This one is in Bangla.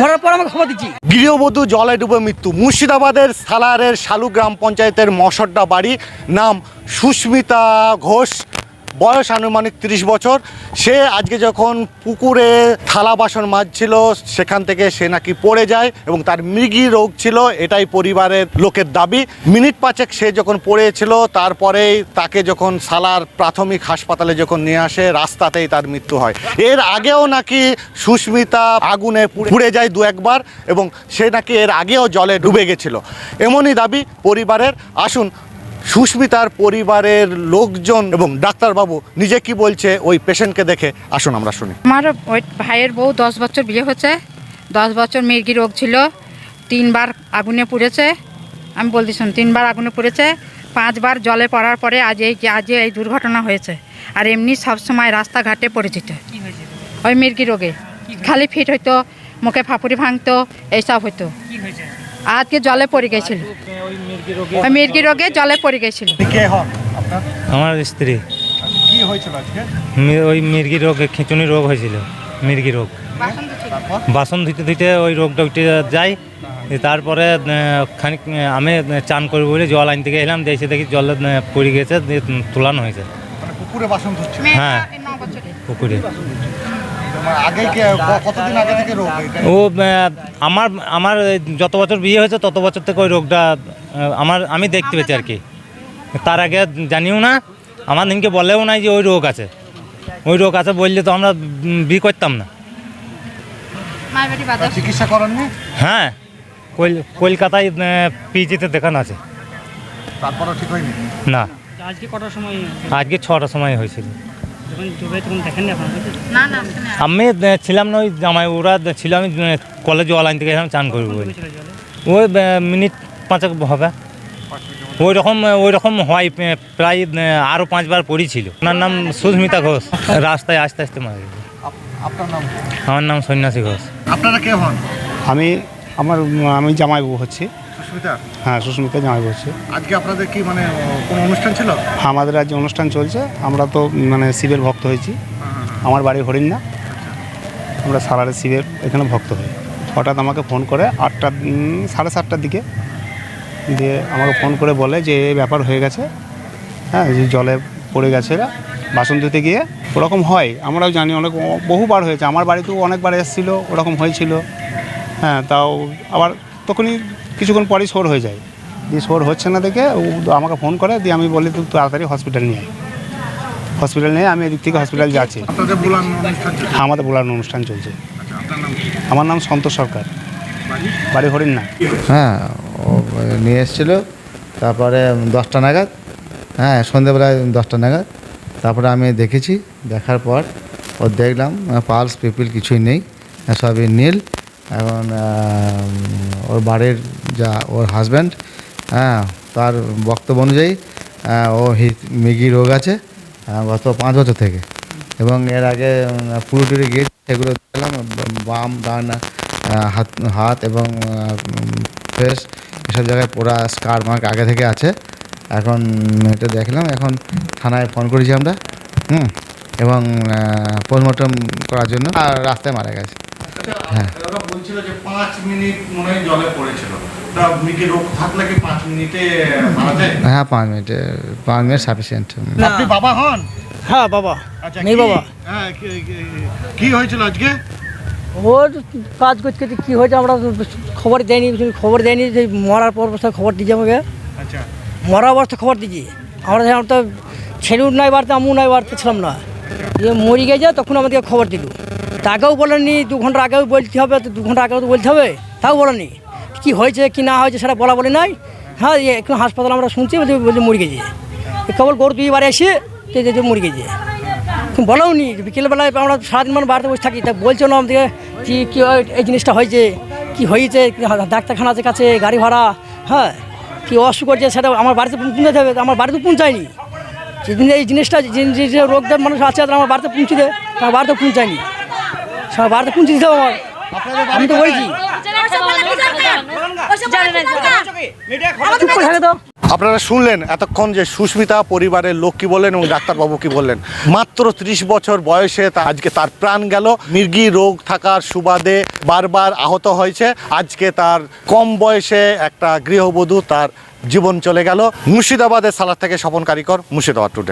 মরার পর আমাকে খবর দিচ্ছি। গৃহবধূ জলে ডুবে মৃত্যু। মুর্শিদাবাদের সালারের শালু গ্রাম পঞ্চায়েতের মশড্ডা বাড়ি। নাম সুস্মিতা ঘোষ। বয়স আনুমানিক তিরিশ বছর। সে আজকে যখন পুকুরে থালা বাসন মাজছিল, সেখান থেকে সে নাকি পড়ে যায় এবং তার মৃগী রোগ ছিল, এটাই পরিবারের লোকের দাবি। মিনিট পাঁচেক সে যখন পড়েছিল, তারপরেই তাকে যখন সালার প্রাথমিক হাসপাতালে যখন নিয়ে আসে, রাস্তাতেই তার মৃত্যু হয়। এর আগেও নাকি সুস্মিতা আগুনে পুড়ে যায় দু একবার এবং সে নাকি এর আগেও জলে ডুবে গেছিল। এমনই দাবি পরিবারের। আসুন সুস্মিতার পরিবারের লোকজন এবং ডাক্তারবাবু নিজে কি বলছে ওই পেশেন্টকে দেখে? আসুন আমরা শুনি। আমার ওই ভাইয়ের বউ দশ বছর বিয়ে হচ্ছে দশ বছর মির্গি রোগ ছিল। তিনবার আগুনে পুড়েছে। আমি বলতে শুন তিনবার আগুনে পুড়েছে। পাঁচবার জলে পড়ার পরে আজ এই আজ এই দুর্ঘটনা হয়েছে। আর এমনি সবসময় রাস্তাঘাটে পরিচিত ওই মির্গি রোগে। খালি ফিট হইতো মুখে ফাপুরি ভাঙতো এইসব হতো আজকে জলে পড়ে গেছিল। ওই মির্গি রোগে জলে পড়ে গেছিল। কে হন? আপনার? আমার স্ত্রী। কি হয়েছিল আজকে? মি- ওই মির্গি রোগ খিঁচুনি রোগ হয়েছিল মির্গি রোগ। বাসন ধুতে ধুতে ওই রোগটা উঠে যায়। তারপরে খানিক আমি চান করব বলে জল আনতে গেলাম দিয়ে এসে দেখি জলে পড়ে গেছে তোলানো হয়েছে। মানে হ্যাঁ। পুকুরে। মানে আগে কি ক- কতদিন আগে থেকে রোগ এটা? ও আমার আমার যত বছর বিয়ে হয়েছে তত বছর থেকে ওই রোগটা আমার আমি দেখতে পেয়েছি আর কি। তার আগে জানিও না আমার দিনকে বলেও নাই যে ওই রোগ আছে। ওই রোগ আছে বললে তো আমরা বিয়ে করতাম না। চিকিৎসা করেননি? হ্যাঁ কলকাতায় পিজিতে দেখানো আছে। তারপরও ঠিক হয়নি? না। আজকে কটার সময়? আজকে ছটার সময় হয়েছিল। আমি ছিলাম না ওই জামাই ওরা ছিল আমি কলেজ জল থেকে গেছিলাম চান করব বলে ওই মিনিট পাঁচেক হবে। ওই রকম ওই রকম হয় প্রায় আরও পাঁচবার পড়েছিল। ওনার নাম সুস্মিতা ঘোষ। রাস্তায় আস্তে আস্তে মারা গেছে। আপনার নাম? আমার নাম সন্ন্যাসী ঘোষ। আপনারা কে হন? আমি আমার আমি জামাইবাবু হচ্ছি। সুস্মিতা? হ্যাঁ সুস্মিতা জামাইবাবু হচ্ছে আজকে আপনাদের কি মানে কোনো অনুষ্ঠান ছিল? আমাদের আজ অনুষ্ঠান চলছে। আমরা তো মানে শিবের ভক্ত হয়েছি। আমার বাড়ি হরিণ না। আমরা সারারে শিবের এখানে ভক্ত হই। হঠাৎ আমাকে ফোন করে আটটা সাড়ে সাতটার দিকে। দিয়ে আমাকে ফোন করে বলে যে এই ব্যাপার হয়ে গেছে। হ্যাঁ যে জলে পড়ে গেছে এরা। বাসন ধুতে গিয়ে ওরকম হয়। আমরাও জানি অনেক বহুবার হয়েছে। আমার বাড়িতেও অনেকবার এসেছিল ওরকম হয়েছিল। হ্যাঁ তাও আবার তখনই কিছুক্ষণ পরেই শোর হয়ে যায়। দিয়ে শোর হচ্ছে না দেখে ও আমাকে ফোন করে দিয়ে আমি বলি তুই তাড়াতাড়ি হসপিটাল নিয়ে আয়। হসপিটাল নিয়ে আমি এদিক থেকে হসপিটাল যাচ্ছি। আপনাদের বুলান অনুষ্ঠান ছিল হ্যাঁ, আমাদের বোলার অনুষ্ঠান চলছে। আচ্ছা আপনার নাম কি? আমার নাম সন্তোষ সরকার। বাড়ি? হরিণ। না হ্যাঁ ও নিয়ে এসেছিল তারপরে দশটা নাগাদ হ্যাঁ সন্ধেবেলায় দশটা নাগাদ তারপরে আমি দেখেছি দেখার পর ও দেখলাম পালস পিপিল কিছুই নেই সবই নীল। এখন ওর বাড়ির যা, ওর হাজব্যান্ড হ্যাঁ তার বক্তব্য অনুযায়ী ও মৃগী রোগ আছে গত পাঁচ বছর থেকে। এবং এর আগে পুরো টুরে গিয়ে সেগুলো দেখলাম, বাম, ডান হাত হাত এবং ফেস এসব জায়গায় পুরা স্কার মার্ক আগে থেকে আছে। এখন এটা দেখলাম, এখন থানায় ফোন করেছি আমরা, হুম, এবং পোস্টমর্টম করার জন্য, আর রাস্তায় মারা গেছে। হ্যাঁ। বলছিল যে পাঁচ মিনিট মনে হয় জলে পড়েছিল। হ্যাঁ পাঁচ মিনিটে পাঁচ মিনিট সাফিসিয়েন্ট আপনি বাবা হন? হ্যাঁ বাবা। আচ্ছা নেই বাবা। হ্যাঁ কি- কি- কি হয়েছিল আজকে? ওর কাজ করতে করতে কী হয়েছে আমরা খবর দেয়নি খবর দেয়নি যে মরার পর অবস্থা খবর দিয়েছি আমাকে। আচ্ছা। মরা অবস্থা খবর দিয়েছি। আমরা আমরা তো ছেলেও নাই বাড়তে আমিও নাই বাড়তে ছিলাম না। যে মরি গেছে তখন আমাদেরকে খবর দিল। তাকেও বলেনি, দু ঘণ্টা আগেও বলতে হবে, তো দু ঘণ্টা আগেও তো বলতে হবে, তাও বলেনি। কি হয়েছে, কি না হয়েছে সেটা বলা বলে নাই। হ্যাঁ এখন হাসপাতাল আমরা শুনছি, বলছি মরে গেছে। কেবল গরু দুই বারে এসে যে মরে গেছে। বলেও নি, বিকেলবেলায় আমরা সারাদিন মানে বাড়িতে বসে থাকি, তা বলছো না আমাদেরকে কি, কী এই জিনিসটা হয়েছে, কি হয়েছে ডাক্তারখানা আছে কাছে গাড়ি ভাড়া হ্যাঁ কি অসুখ করছে সেটা আমার বাড়িতে পৌঁছে দেবে আমার বাড়িতে পৌঁছায়নি। যেদিন এই জিনিসটা যে যে- যে রোগ দেব মানুষ আছে আমার বাড়িতে পৌঁছে দেয় আমার বাড়িতে পৌঁছায়নি। বাড়িতে পৌঁছে দিতে হবে আমার? আমি তো বলছি। চুপ করে থাকে তো। আপনারা শুনলেন এতক্ষণ যে সুস্মিতা পরিবারের লোক কি বললেন এবং ডাক্তারবাবু কি বললেন। মাত্র ত্রিশ বছর বয়সে তা- আজকে তার প্রাণ গেল। মির্গি রোগ থাকার সুবাদে বারবার আহত হয়েছে। আজকে তার কম বয়সে একটা গৃহবধূ তার জীবন চলে গেল। মুর্শিদাবাদের সালার থেকে স্বপন কারিকর মুর্শিদাবাদ টুডে